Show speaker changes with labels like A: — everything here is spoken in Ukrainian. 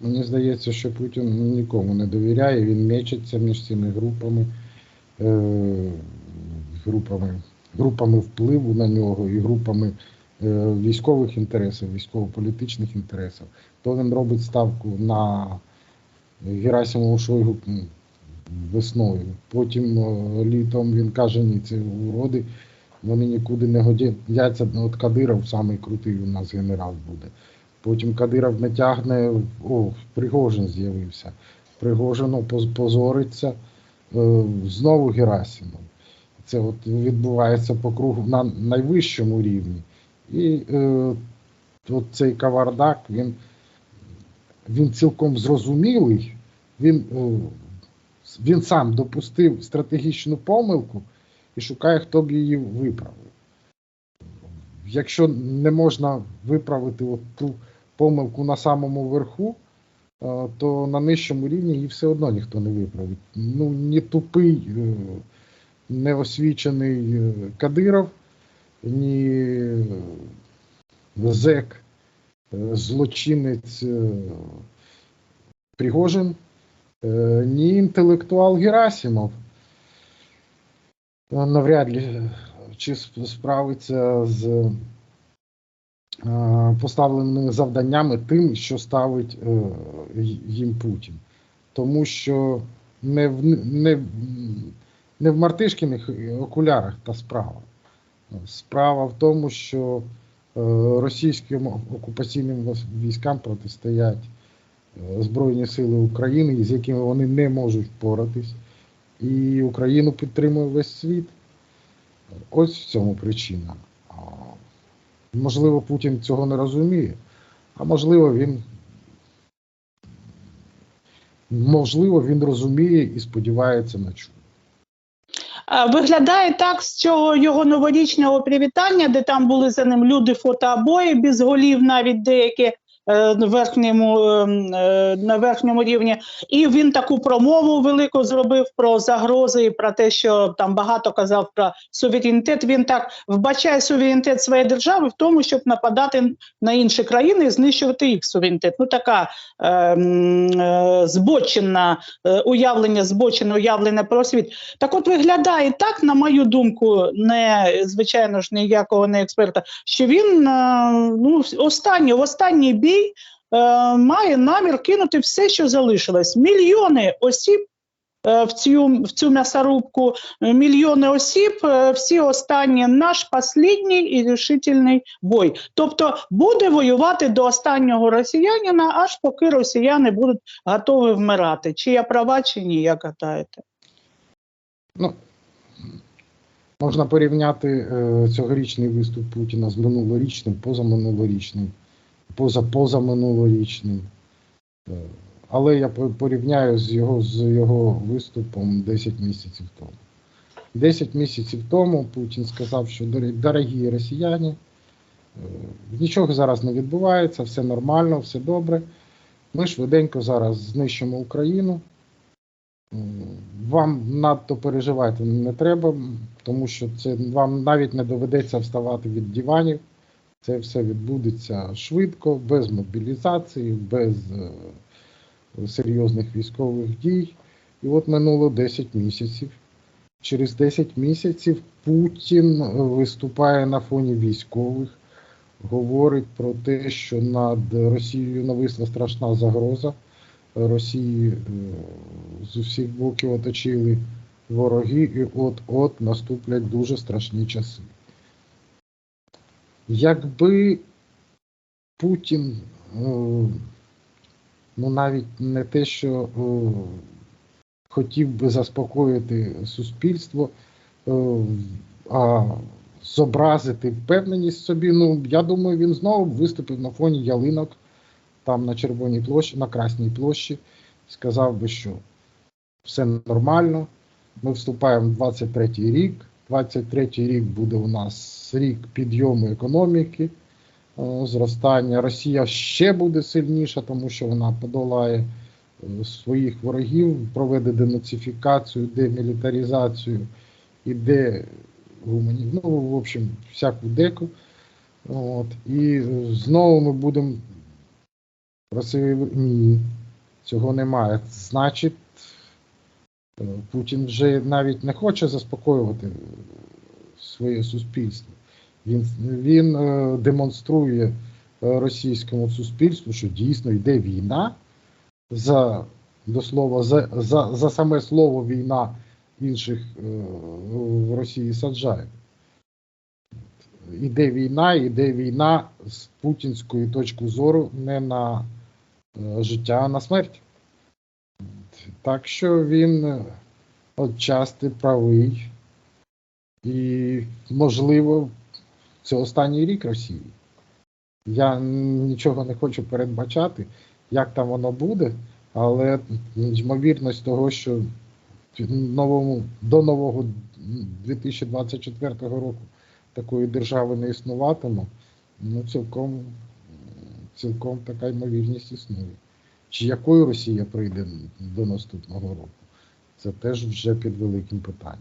A: Мені здається, що Путін нікому не довіряє, він мечеться між цими групами, е, групами, групами впливу на нього і групами е, військових інтересів, військово-політичних інтересів. То він робить ставку на Герасимову Шойгу весною. Потім е, літом він каже, ні, це уроди, вони нікуди не годяться. От Кадиров самий крутий у нас генерал буде. Потім Кадиров натягне, о, Пригожин з'явився. Пригожину поз- позориться е, знову Герасимов. Це от відбувається по кругу на найвищому рівні. І е, от цей кавардак, він, він цілком зрозумілий, він, е, він сам допустив стратегічну помилку і шукає, хто б її виправив. Якщо не можна виправити от ту помилку на самому верху, е, то на нижчому рівні її все одно ніхто не виправить. Ну, ні тупий, е, неосвічений е, Кадиров, ні зек, злочинець Пригожин, ні інтелектуал Герасимов. Навряд ли чи справиться з поставленими завданнями тим, що ставить е, їм Путін. Тому що не в, не, не в мартишкіних окулярах та справа. Справа в тому, що е, російським окупаційним військам протистоять е, Збройні Сили України, з якими вони не можуть впоратись. І Україну підтримує весь світ. Ось в цьому причина. Можливо, Путін цього не розуміє, а можливо, він можливо, він розуміє і сподівається на чудо.
B: Виглядає так з цього його новорічного привітання, де там були за ним люди фотообої без голів, навіть деякі верхньому, ем, е, на верхньому рівні. І він таку промову велику зробив про загрози і про те, що там багато казав про суверенітет. Він так вбачає суверенітет своєї держави в тому, щоб нападати на інші країни і знищувати їх суверенітет. Ну така ем, е, збочена е, уявлення, збочене уявлення про світ. Так от виглядає так, на мою думку, не звичайно ж ніякого не експерта, що він е, ну, останній, в останній бій е, має намір кинути все, що залишилось. Мільйони осіб. е, В цю, в цю м'ясорубку мільйони осіб, е, всі останні наш послідній і рішительний бой. Тобто буде воювати до останнього росіянина, аж поки росіяни будуть готові вмирати. Чи я права, чи ні, як гадаєте?
A: Ну, можна порівняти е, цьогорічний виступ Путіна з минулорічним, позаминулорічним, позапозаминулорічним. Е, але я порівняю з його, з його виступом 10 місяців тому. 10 місяців тому Путін сказав, що дорогі росіяни, е, нічого зараз не відбувається, все нормально, все добре. Ми швиденько зараз знищимо Україну. Вам надто переживати не треба, тому що це вам навіть не доведеться вставати від диванів. Це все відбудеться швидко, без мобілізації, без е, серйозних військових дій. І от минуло 10 місяців. Через 10 місяців Путін е, виступає на фоні військових, говорить про те, що над Росією нависла страшна загроза. Росії е, з усіх боків оточили вороги, і от-от наступлять дуже страшні часи. Якби Путін, е, ну навіть не те, що е, хотів би заспокоїти суспільство, е, а зобразити впевненість собі, ну я думаю, він знову виступив на фоні ялинок там на Червоній площі, на Красній площі, сказав би, що все нормально. Ми вступаємо в 23-й рік. 23-й рік буде у нас рік підйому економіки, е, зростання. Росія ще буде сильніша, тому що вона подолає е, своїх ворогів, проведе денацифікацію, демілітаризацію і де ну, в общем, всяку деку. От. І знову ми будемо ні, цього немає. Значить, Путін вже навіть не хоче заспокоювати е, своє суспільство. Він, він е, демонструє е, російському суспільству, що дійсно йде війна. За, до слова, за, за, за саме слово війна інших е, в Росії саджають. Іде війна, іде війна з путінської точки зору не на е, життя, а на смерть. Так що він е, отчасти правий. І, можливо, це останній рік Росії. Я нічого не хочу передбачати, як там воно буде, але ймовірність того, що новому, до нового 2024 року такої держави не існуватиме, ну цілком, цілком така ймовірність існує. Чи якою Росія прийде до наступного року? Це теж вже під великим питанням.